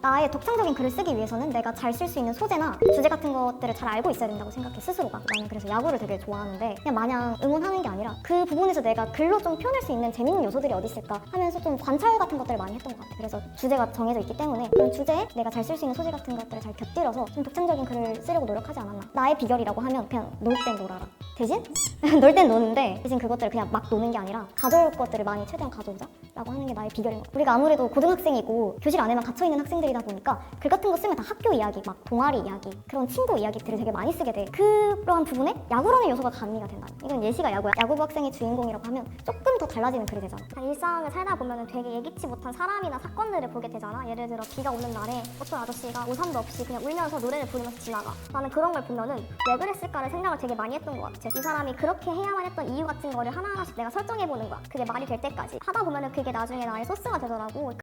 나의 독창적인 글을 쓰기 위해서는 내가 잘 쓸 수 있는 소재나 주제 같은 것들을 잘 알고 있어야 된다고 생각해 스스로가. 나는 그래서 야구를 되게 좋아하는데 그냥 마냥 응원하는 게 아니라 그 부분에서 내가 글로 좀 표현할 수 있는 재밌는 요소들이 어디 있을까 하면서 좀 관찰 같은 것들을 많이 했던 것 같아. 그래서 주제가 정해져 있기 때문에 그런 주제에 내가 잘 쓸 수 있는 소재 같은 것들을 잘 곁들여서 좀 독창적인 글을 쓰려고 노력하지 않았나. 나의 비결이라고 하면 그냥 놀 땐 놀아라 대신? 놀 땐 노는데 대신 그것들을 그냥 막 노는 게 아니라 가져올 것들을 많이 최대한 가져오자 라고 하는 게 나의 비결인 것 같아 우리가 아무래도 고등학생이고 교실 안에만 갇혀있는 학생들이다 보니까 글 같은 거 쓰면 다 학교 이야기 막 동아리 이야기 그런 친구 이야기들을 되게 많이 쓰게 돼. 그러한 부분에 야구라는 요소가 가미가 된다 이건 예시가 야구야. 야구부 학생의 주인공이라고 하면 조금 더 달라지는 글이 되잖아 일상을 살다 보면 되게 예기치 못한 사람이나 사건들을 보게 되잖아. 예를 들어 비가 오는 날에 어떤 아저씨가 우산도 없이 그냥 울면서 노래를 부르면서 지나가. 나는 그런 걸 보면은 왜 그랬을까를 생각을 되게 많이 했던 것 같아. 이 사람이 그렇게 해야만 했던 이유 같은 거를 하나하나씩 내가 설정해 보는 거야. 그게 말이 될 때까지 하다 보면은 그게 나중에 나의 소스가 되더라고.